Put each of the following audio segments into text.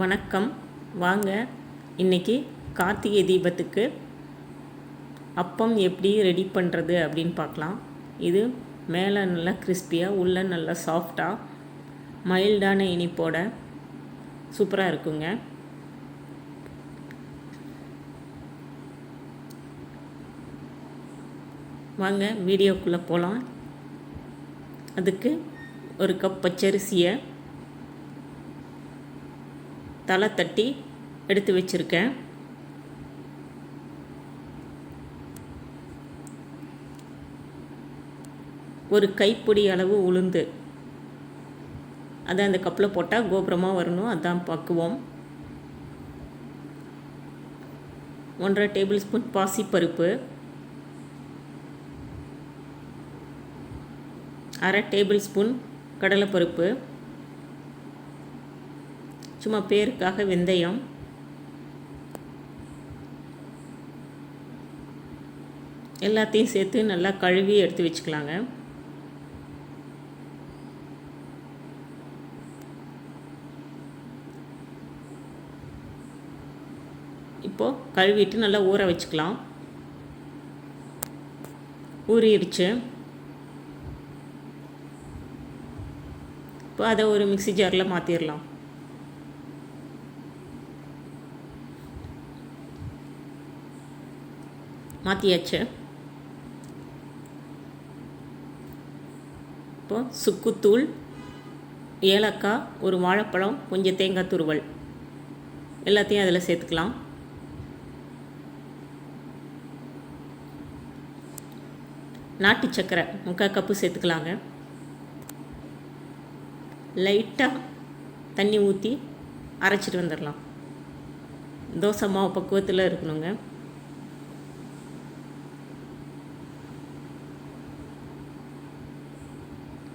வணக்கம். வாங்க இன்னைக்கு கார்த்திகை தீபத்துக்கு அப்பம் எப்படி ரெடி பண்ணுறது அப்படின்னு பார்க்கலாம். இது மேலே நல்லா கிறிஸ்பியாக உள்ளே நல்லா சாஃப்டாக மைல்டான இனிப்போட சூப்பராக இருக்குங்க. வாங்க வீடியோக்குள்ளே போகலாம். அதுக்கு ஒரு கப் பச்சரிசியை தலை தட்டி எடுத்து வச்சுருக்கேன். ஒரு கைப்பிடி அளவு உளுந்து. அதை அந்த கப்பில் போட்டால் கோபுரமாக வரணும். அதான் பக்குவோம். ஒன்றரை டேபிள் ஸ்பூன் பாசிப்பருப்பு. அரை டேபிள் ஸ்பூன் கடலைப்பருப்பு. சும்மா பேருக்காக வெந்தயம். எல்லாத்தையும் சேர்த்து நல்லா கழுவி எடுத்து வச்சுக்கலாங்க. இப்போது கழுவிட்டு நல்லா ஊற வச்சுக்கலாம். ஊறிடுச்சு. இப்போ அதை ஒரு மிக்சி ஜாரில் மாற்றிடலாம் மாற்றியாச்சு இப்போ சுக்குத்தூள் ஏலக்காய் ஒரு வாழைப்பழம் கொஞ்சம் தேங்காய் துருவல். எல்லாத்தையும் அதில் சேர்த்துக்கலாம். நாட்டு சக்கரை முக்கால் கப்பு சேர்த்துக்கலாங்க. லைட்டாக தண்ணி ஊற்றி அரைச்சிட்டு வந்துடலாம். தோசை மாவு பக்குவத்தில் இருக்கணுங்க.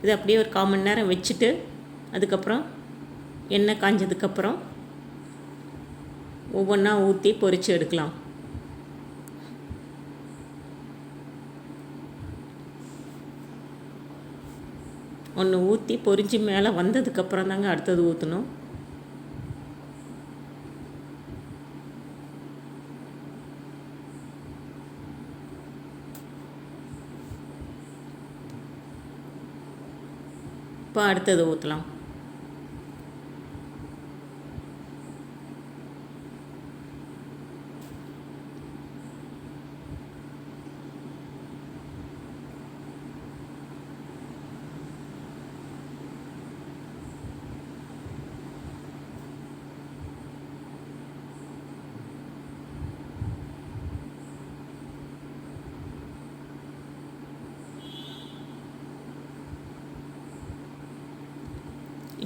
இது அப்படியே ஒரு கால் மணி நேரம் வச்சுட்டு அதுக்கப்புறம் எண்ணெய் காஞ்சதுக்கப்புறம் ஒவ்வொன்றா ஊற்றி பொரித்து எடுக்கலாம். ஒன்று ஊற்றி பொரிஞ்சு மேலே வந்ததுக்கப்புறம் தாங்க அடுத்தது ஊற்றணும் இப்போ அடுத்தது ஊற்றலாம்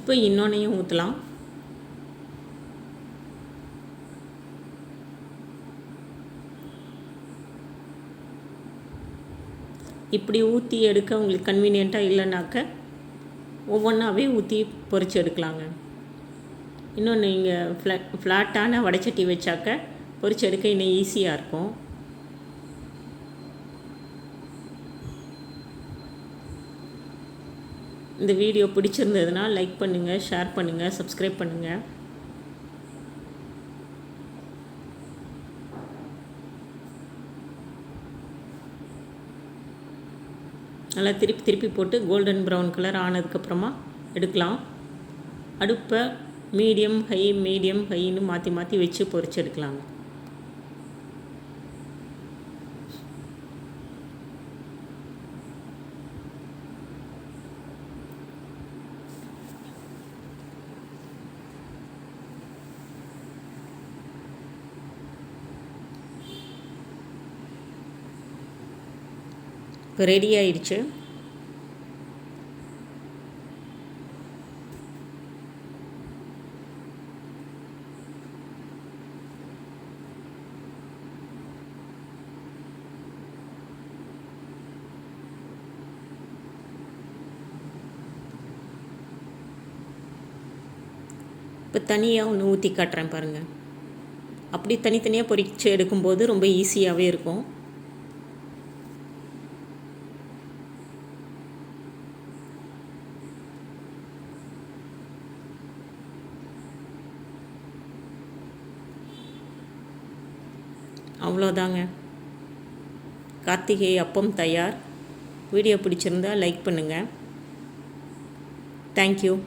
இப்போ இன்னொன்னையும் ஊற்றலாம் இப்படி ஊற்றி எடுக்க உங்களுக்கு கன்வீனியண்ட்டாக இல்லைனாக்க ஒவ்வொன்றாவே ஊற்றி பொரித்து எடுக்கலாங்க. இன்னும் நீங்கள் ஃப்ளா ஃப்ளாட்டான வடைச்சட்டி வச்சாக்க பொரிச்சு எடுக்க இன்னும் ஈஸியாக இருக்கும். இந்த வீடியோ பிடிச்சிருந்ததுன்னா லைக் பண்ணுங்கள் ஷேர் பண்ணுங்கள் சப்ஸ்கிரைப் பண்ணுங்கள் நல்லா திருப்பி திருப்பி போட்டு கோல்டன் ப்ரௌன் கலர் ஆனதுக்கப்புறமா எடுக்கலாம். அடுப்பை மீடியம் ஹை மீடியம் ஹைன்னு மாற்றி மாற்றி வச்சு பொறிச்சு எடுக்கலாங்க. இப்போ ரெடி ஆயிடுச்சு. இப்போ தனியாக ஒன்று ஊற்றி காட்டுறேன் பாருங்கள் அப்படி தனித்தனியாக பொறிச்சு எடுக்கும்போது ரொம்ப ஈஸியாகவே இருக்கும். அவ்வளோதாங்க. கார்த்திகை அப்பம் தயார். வீடியோ பிடிச்சிருந்தா லைக் பண்ணுங்கள் தேங்க்யூ